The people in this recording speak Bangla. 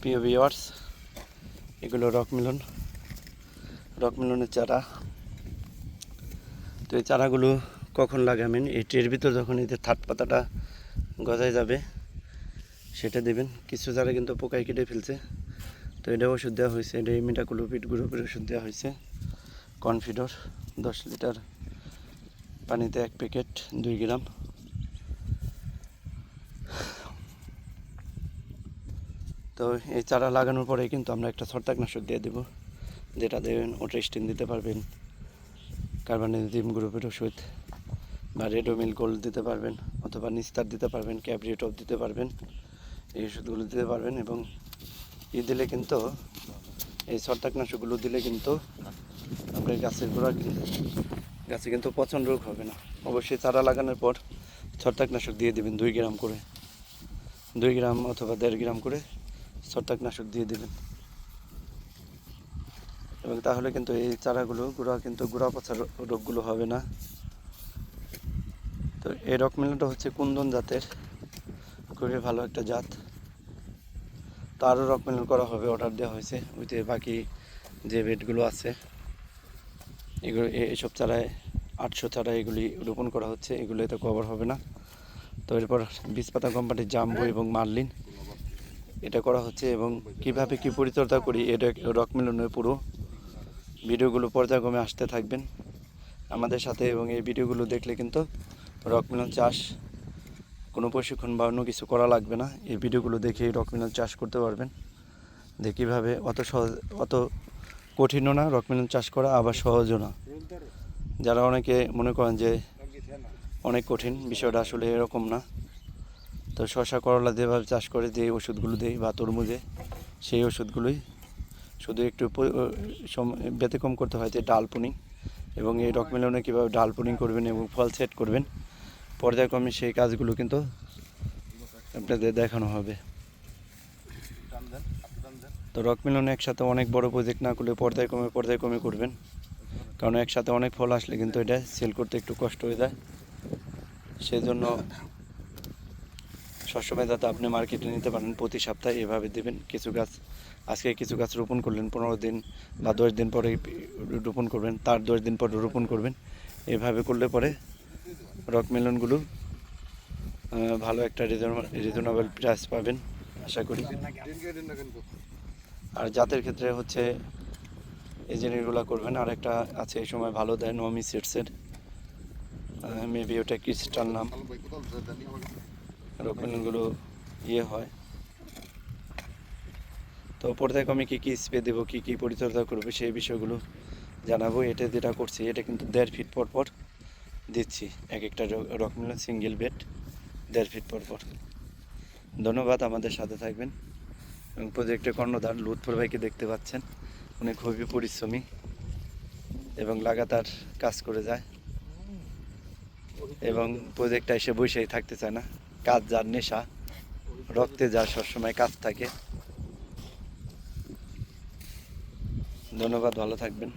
প্রিয় ভিওয়ার্স এগুলো রক মিলন। রক মিলনের চারা। তো এই চারাগুলো কখন লাগাবেন? এই ট্রের ভিতর যখন এদের থাট পাতাটা গজায় যাবে, সেটা দেবেন। কিছু চারা কিন্তু পোকায় কেটে ফেলছে। তো এটা ওষুধ দেওয়া হয়েছে। এটা মিটাকুলোপিড গ্রুপের ওষুধ দেওয়া হয়েছে। কনফিডর দশ লিটার পানিতে এক প্যাকেট দুই গ্রাম। তো এই চারা লাগানোর পরে কিন্তু আমরা একটা ছত্রাকনাশক দিয়ে দেবো, যেটা দেবেন ওটা ওট্রেস্টিন দিতে পারবেন কার্বানিজিম গ্রুপের ওষুধ বা রেডোমিল গোল্ড দিতে পারবেন অথবা নিস্তার দিতে পারবেন ক্যাবরিটপ দিতে পারবেন, এই ওষুধগুলো দিতে পারবেন এবং ই দিলে কিন্তু, এই ছত্রাকনাশকগুলো দিলে কিন্তু আপনার গাছের গোড়া গাছে কিন্তু পচন রোগ হবে না। অবশ্যই চারা লাগানোর পর ছত্রাকনাশক দিয়ে দেবেন দুই গ্রাম করে, দুই গ্রাম অথবা দেড় গ্রাম করে ছত্রাকনাশক দিয়ে দেবেন এবং তাহলে কিন্তু এই চারাগুলো গুঁড়া কিন্তু গুঁড়া পচা রোগগুলো হবে না। তো এই রকমিলনটা হচ্ছে কুন্দন জাতের, খুবই ভালো একটা জাত। তো আরও রকমিলন করা হবে, অর্ডার দেওয়া হয়েছে। ওইতে বাকি যে বেডগুলো আছে, এগুলো এসব চারায়, আটশো চারা এগুলি রোপণ করা হচ্ছে। এগুলো এতে কভার হবে না। তো এরপর বীজপাতা কোম্পানির জাম্বো এবং মার্লিন এটা করা হচ্ছে এবং কীভাবে কি পরিচর্যা করি, এটা রক মিলনের পুরো ভিডিওগুলো পর্যায়ক্রমে আসতে থাকবেন আমাদের সাথে এবং এই ভিডিওগুলো দেখলে কিন্তু রক মিলন চাষ কোনো প্রশিক্ষণ বা অন্য কিছু করা লাগবে না। এই ভিডিওগুলো দেখে রক মিলন চাষ করতে পারবেন। যে কীভাবে অত সহজ, অত কঠিনও না রক মিলন চাষ করা, আবার সহজও না। যারা অনেকে মনে করেন যে অনেক কঠিন, বিষয়টা আসলে এরকম না। তো শশা করলা যেভাবে চাষ করে যে ওষুধগুলো দেয় বা তরমুজে। সেই ওষুধগুলোই শুধু একটু ব্যতিক্রম করতে হয় যে ডাল পুনিং এবং এই রকমেলনে কীভাবে ডাল পুনিং করবেন এবং ফল সেট করবেন। পর্যায়ক্রমে সেই কাজগুলো কিন্তু আপনাদের দেখানো হবে। তো রক মিলনে একসাথে অনেক বড় প্রজেক্ট না করলে পর্যায়ক্রমে পর্যায়ক্রমে করবেন। কারণ একসাথে অনেক ফল আসলে কিন্তু এটা সেল করতে একটু কষ্ট হয়ে যায়। সেই জন্য সবসময় যাতে আপনি মার্কেটে নিতে পারেন, প্রতি সপ্তাহে এভাবে দেবেন। কিছু গাছ, আজকে কিছু গাছ রোপণ করলেন, পনেরো দিন বা দশ দিন পরে রোপণ করবেন, তার দশ দিন পরে রোপণ করবেন। এভাবে করলে পরে রক মেলনগুলো ভালো একটা রিজনেবল প্রাইস পাবেন, আশা করি। আর জাতের ক্ষেত্রে হচ্ছে এই জিনিসগুলো করবেন। আর একটা আছে এই সময় ভালো দেয়, নমি সিটসের মেবি ওটা ক্রিস্টাল নাম। রোপণগুলো ইয়ে হয়। তো পর্যায়ক্রমে কী কী স্প্রে দেবো, কী কী পরিচর্যা করব, সেই বিষয়গুলো জানাব। এটা যেটা করছি, এটা কিন্তু দেড় ফিট পর পর দিচ্ছি। এক একটা রকমের সিঙ্গেল বেড দেড় ফিট পর পর। ধন্যবাদ আমাদের সাথে থাকবেন। এবং প্রজেক্টের কর্ণধার লুৎফর ভাইকে দেখতে পাচ্ছেন। উনি খুবই পরিশ্রমী এবং লাগাতার কাজ করে যায়। এবং প্রজেক্টটা এসে বসেই থাকতে চায় না। কাজ যার নেশা রক্তে যার সবসময় কাজ থাকে। ধন্যবাদ ভালো থাকবেন।